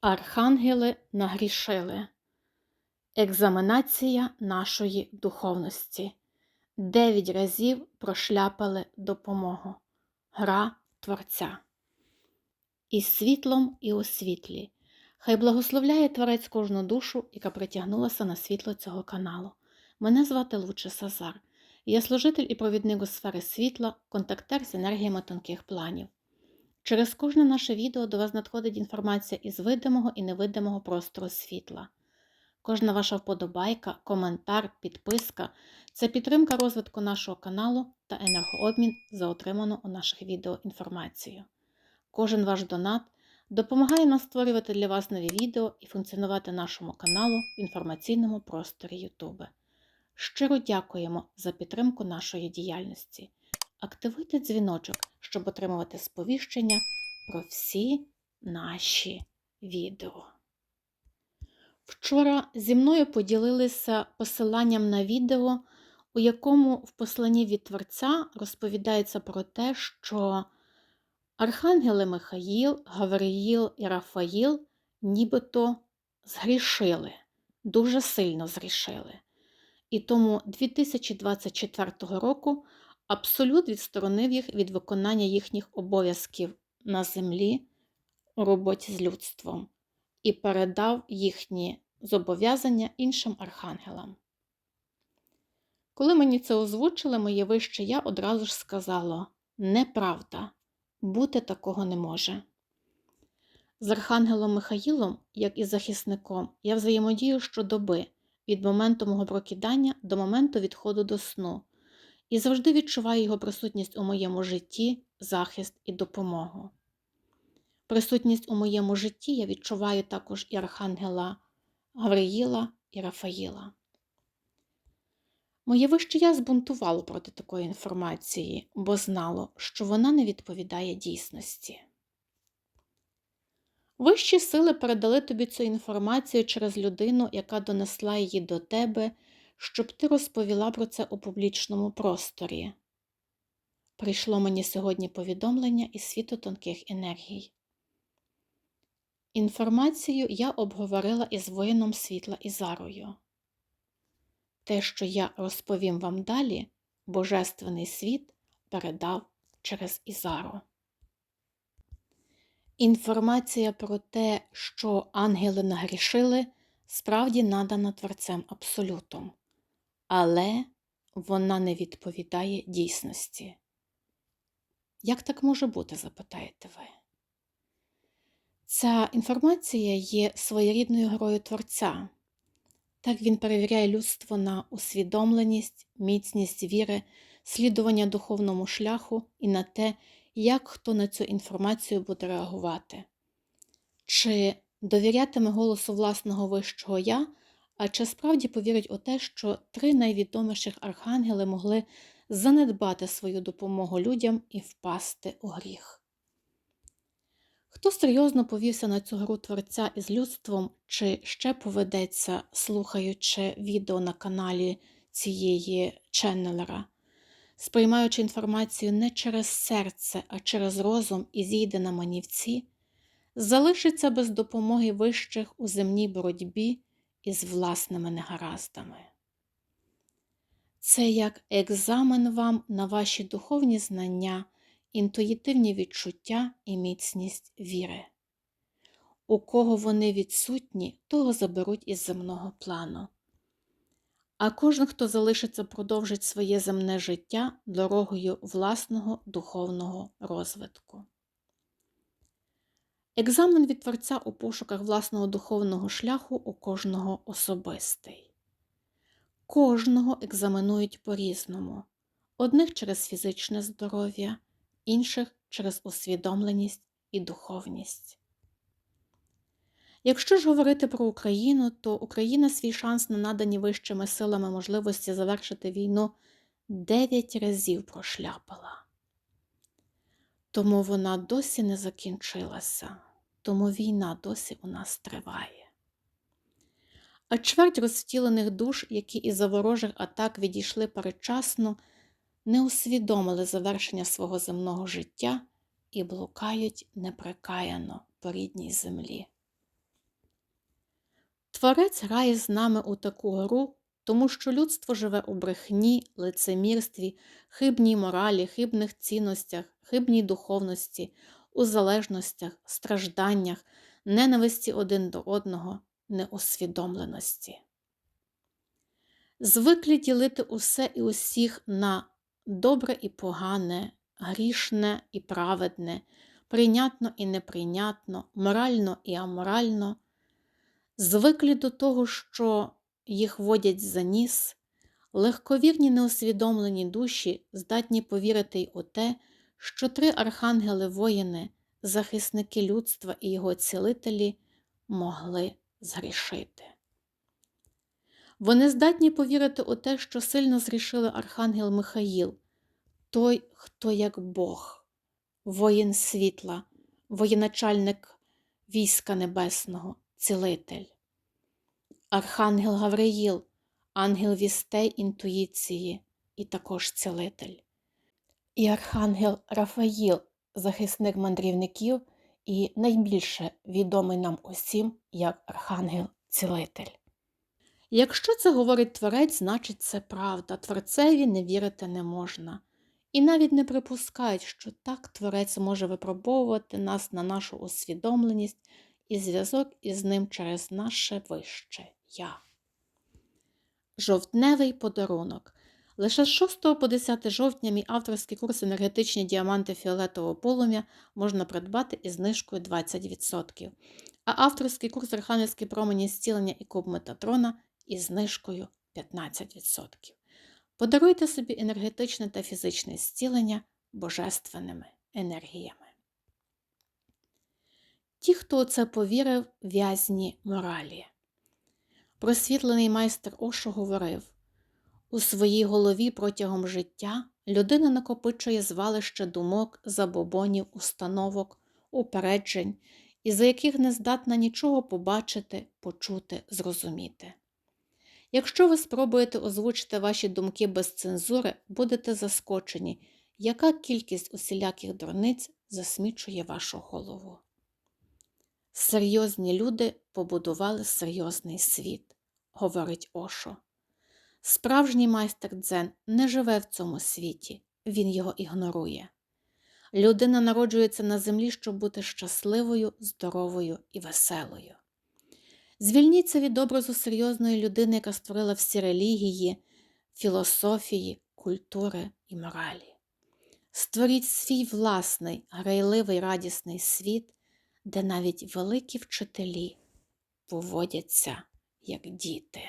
Архангели нагрішили. Екзаменація нашої духовності. Дев'ять разів прошляпали допомогу. Гра Творця. І світлом, і у світлі. Хай благословляє Творець кожну душу, яка притягнулася на світло цього каналу. Мене звати Луче Сазар. Я служитель і провідник у сфери світла, контактер з енергіями тонких планів. Через кожне наше відео до вас надходить інформація із видимого і невидимого простору світла. Кожна ваша вподобайка, коментар, підписка це підтримка розвитку нашого каналу та енергообмін за отриману у наших відео інформацію. Кожен ваш донат допомагає нам створювати для вас нові відео і функціонувати нашому каналу в інформаційному просторі YouTube. Щиро дякуємо за підтримку нашої діяльності. Активуйте дзвіночок, щоб отримувати сповіщення про всі наші відео. Вчора зі мною поділилися посиланням на відео, у якому в посланні від Творця розповідається про те, що Архангели Михаїл, Гавриїл і Рафаїл нібито згрішили, дуже сильно згрішили. І тому 2024 року абсолют відсторонив їх від виконання їхніх обов'язків на землі у роботі з людством і передав їхні зобов'язання іншим архангелам. Коли мені це озвучили, моє вище я одразу ж сказало неправда, бути такого не може. З Архангелом Михаїлом, як і захисником, я взаємодію щодоби від моменту мого прокидання до моменту відходу до сну, і завжди відчуваю його присутність у моєму житті, захист і допомогу. Присутність у моєму житті я відчуваю також і Архангела Гавриїла і Рафаїла. Моє вище я збунтувало проти такої інформації, бо знало, що вона не відповідає дійсності. Вищі сили передали тобі цю інформацію через людину, яка донесла її до тебе, щоб ти розповіла про це у публічному просторі. Прийшло мені сьогодні повідомлення із світу тонких енергій. Інформацію я обговорила із воїном світла Ізарою. Те, що я розповім вам далі, Божественний світ передав через Ізару. Інформація про те, що ангели нагрішили, справді надана Творцем Абсолютом, але вона не відповідає дійсності. Як так може бути, запитаєте ви? Ця інформація є своєрідною грою Творця. Так він перевіряє людство на усвідомленість, міцність віри, слідування духовному шляху і на те, як хто на цю інформацію буде реагувати. Чи довірятиме голосу власного вищого я, а чи справді повірить у те, що три найвідоміших архангели могли занедбати свою допомогу людям і впасти у гріх? Хто серйозно повівся на цю гру творця із людством, чи ще поведеться, слухаючи відео на каналі цієї ченнелера, сприймаючи інформацію не через серце, а через розум і зійде на манівці, залишиться без допомоги вищих у земній боротьбі із власними негараздами. Це як екзамен вам на ваші духовні знання інтуїтивні відчуття і міцність віри. У кого вони відсутні, того заберуть із земного плану. А кожен, хто залишиться, продовжить своє земне життя дорогою власного духовного розвитку. Екзамен від Творця у пошуках власного духовного шляху у кожного особистий. Кожного екзаменують по-різному, одних через фізичне здоров'я, інших через усвідомленість і духовність. Якщо ж говорити про Україну, то Україна свій шанс на надані вищими силами можливості завершити війну дев'ять разів прошляпала. Тому вона досі не закінчилася, тому війна досі у нас триває. А чверть розвтілених душ, які із за ворожих атак відійшли передчасно, не усвідомили завершення свого земного життя і блукають непрекаяно по рідній землі. Творець грає з нами у таку гру, тому що людство живе у брехні, лицемірстві, хибній моралі, хибних цінностях, хибній духовності, у залежностях, стражданнях, ненависті один до одного, неусвідомленості. Звиклі ділити усе і усіх на добре і погане, грішне і праведне, прийнятно і неприйнятно, морально і аморально, звиклі до того, що їх водять за ніс, легковірні неусвідомлені душі здатні повірити й у те, що три архангели воїни, захисники людства і його цілителі могли згрішити. Вони здатні повірити у те, що сильно зрішили архангел Михаїл, той, хто як Бог, воїн світла, воєначальник війська небесного, цілитель. Архангел Гавриїл, ангел вістей інтуїції і також цілитель. І архангел Рафаїл, захисник мандрівників і найбільше відомий нам усім як архангел-цілитель. Якщо це говорить творець, значить це правда. Творцеві не вірити не можна. І навіть не припускають, що так творець може випробовувати нас на нашу усвідомленість і зв'язок із ним через наше вище я. Жовтневий подарунок. Лише з 6 по 10 жовтня мій авторський курс енергетичні діаманти фіолетового полум'я можна придбати із знижкою 20%, а авторський курс Архангельські промені зцілення і куб Метатрона із знижкою 15%. Подаруйте собі енергетичне та фізичне зцілення божественними енергіями. Ті, хто у це повірив, в'язні моралі. Просвітлений майстер Ошо говорив у своїй голові протягом життя людина накопичує звалище думок, забобонів, установок, упереджень, із-за яких не здатна нічого побачити, почути, зрозуміти. Якщо ви спробуєте озвучити ваші думки без цензури, будете заскочені, яка кількість усіляких дурниць засмічує вашу голову. Серйозні люди побудували серйозний світ, говорить Ошо. Справжній майстер дзен не живе в цьому світі, він його ігнорує. Людина народжується на землі, щоб бути щасливою, здоровою і веселою. Звільніться від образу серйозної людини, яка створила всі релігії, філософії, культури і моралі. Створіть свій власний, грайливий радісний світ, де навіть великі вчителі поводяться як діти.